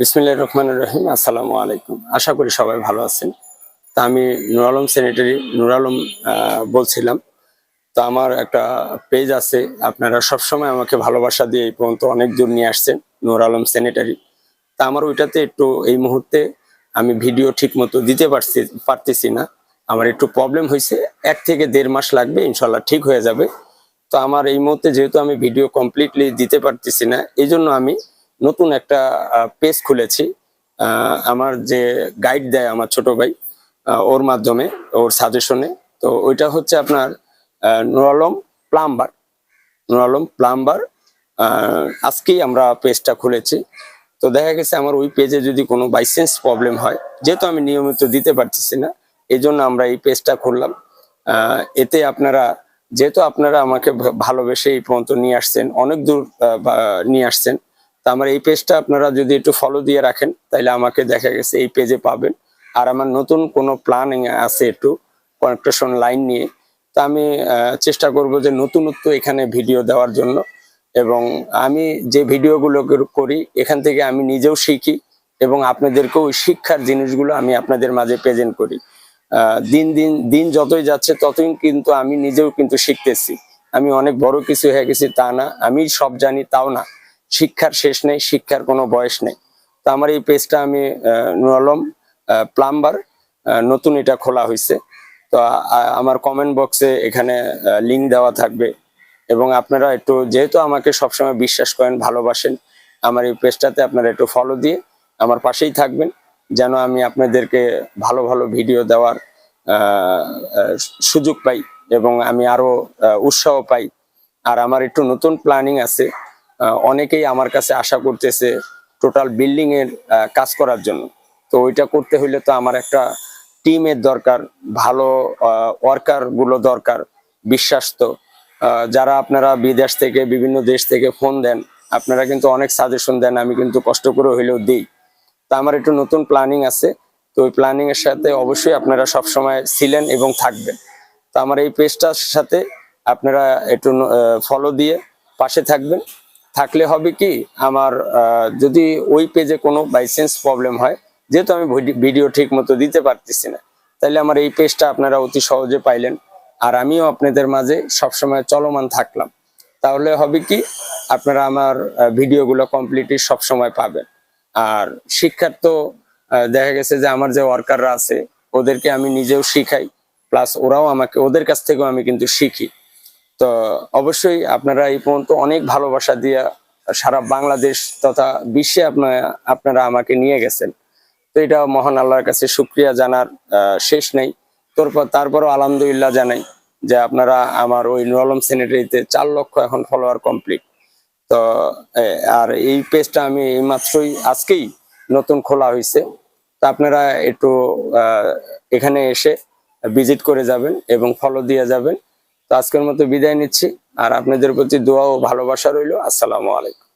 বিসমিল্লাহ রহমান রহিম, আসসালামু আলাইকুম। আশা করি সবাই ভালো আছেন। তা আমি নুর আলম সেনেটারি নুর আলম বলছিলাম। তো আমার একটা পেজ আছে, আপনারা সবসময় আমাকে ভালোবাসা দিয়ে এই পর্যন্ত অনেক দূর নিয়ে আসছেন, নূর আলম সেনেটারি তা আমার ওইটাতে একটু এই মুহূর্তে আমি ভিডিও ঠিক মতো দিতে পারছি, পারতেছি না। আমার একটু প্রবলেম হয়েছে, এক থেকে দেড় মাস লাগবে, ইনশাল্লাহ ঠিক হয়ে যাবে। তো আমার এই মুহূর্তে যেহেতু আমি ভিডিও কমপ্লিটলি দিতে পারতেছি না, এই জন্য আমি নতুন একটা পেজ খুলেছি। আমার যে গাইড দেয় আমার ছোট ভাই ওর মাধ্যমে ওর সাজেশনে তো ওইটা হচ্ছে আপনার আহ, নুর আলম প্লাম্বার। নুর আলম প্লাম্বার আজকেই আমরা পেজটা খুলেছি। তো দেখা গেছে আমার ওই পেজে যদি কোনো বাইসেন্স প্রবলেম হয় যেহেতু আমি নিয়মিত দিতে পারতেছি না এই জন্য আমরা এই পেজটা খুললাম। এতে আপনারা যেহেতু আপনারা আমাকে ভালোবেসে এই পর্যন্ত নিয়ে আসছেন অনেক দূর নিয়ে আসছেন তা আমার এই পেজটা আপনারা যদি একটু ফলো দিয়ে রাখেন তাহলে আমাকে দেখা গেছে এই পেজে পাবেন। আর আমার নতুন কোনো প্ল্যানিং আছে একটু কনেকটেশন লাইন নিয়ে, তা আমি চেষ্টা করব যে নতুনত্ব এখানে ভিডিও দেওয়ার জন্য। এবং আমি যে ভিডিওগুলো করি এখান থেকে আমি নিজেও শিখি এবং আপনাদেরকেও ওই শিক্ষার জিনিসগুলো আমি আপনাদের মাঝে প্রেজেন্ট করি। দিন দিন দিন যতই যাচ্ছে ততই কিন্তু আমি নিজেও কিন্তু শিখতেছি। আমি অনেক বড় কিছু হয়ে গেছি তা না, আমি সব জানি তাও না। শিক্ষার শেষ নেই শিক্ষার কোনো বয়স নেই। তো আমার এই পেজটা আমি আলম প্লাম্বার নতুন এটা খোলা হয়েছে তো আমার কমেন্ট বক্সে এখানে লিঙ্ক দেওয়া থাকবে। এবং আপনারা একটু যেহেতু আমাকে সবসময় বিশ্বাস করেন ভালোবাসেন আমার এই পেজটাতে আপনারা একটু ফলো দিয়ে আমার পাশেই থাকবেন যেন আমি আপনাদেরকে ভালো ভালো ভিডিও দেওয়ার সুযোগ পাই এবং আমি আরও আহ, উৎসাহ পাই। আর আমার একটু নতুন প্ল্যানিং আছে। অনেকেই আমার কাছে আশা করতেছে টোটাল বিল্ডিং এর কাজ করার জন্য। তো ওইটা করতে হইলে তো আমার একটা টিমের দরকার, ভালো ওয়ার্কারগুলো দরকার, বিশ্বাস্ত। যারা আপনারা বিদেশ থেকে, বিভিন্ন দেশ থেকে ফোন দেন, আপনারা কিন্তু অনেক সাজেশন দেন, আমি কিন্তু কষ্ট করে হইলেও দিই। তা আমার একটু নতুন প্ল্যানিং আছে, তো ওই প্ল্যানিং এর সাথে অবশ্যই আপনারা সবসময় ছিলেন এবং থাকবেন। তো আমার এই পেজটার সাথে আপনারা একটু ফলো দিয়ে পাশে থাকবেন। থাকলে হবে কি, আমার যদি ওই পেজে কোনো বাইসেন্স প্রবলেম হয়, যেহেতু আমি ভিডিও ঠিক মতো দিতে পারতেছি না, তাহলে আমার এই পেজটা আপনারা অতি সহজে পাইলেন। আর আমিও আপনাদের মাঝে সবসময় চলমান থাকলাম। তাহলে হবে কি, আপনারা আমার ভিডিওগুলো কমপ্লিটলি সবসময় পাবেন। আর শিক্ষার তো দেখা গেছে যে আমার যে ওয়ার্কাররা আছে, ওদেরকে আমি নিজেও শিখাই। প্লাস ওরাও আমাকে, ওদের কাছ থেকেও আমি কিন্তু শিখি। তো অবশ্যই আপনারা এই পর্যন্ত অনেক ভালোবাসা দিয়ে সারা বাংলাদেশ তথা বিশ্বে আপনারা আপনারা আমাকে নিয়ে গেছেন। তো এটা মহান আল্লাহর কাছে শুক্রিয়া জানার শেষ নেই। তারপর, তারপরও আলহামদুলিল্লাহ জানাই যে আপনারা আমার ওই নুরলম সেনেটারিতে চার লক্ষ এখন ফলোয়ার কমপ্লিট তো আর এই পেজটা আমি এই মাত্রই আজকেই নতুন খোলা হয়েছে তা আপনারা একটু এখানে এসে ভিজিট করে যাবেন এবং ফলো দিয়ে যাবেন। আজকের মতো বিদায় নিচ্ছি আর আপনাদের প্রতি দোয়া ও ভালোবাসা রইল। আসসালামু আলাইকুম।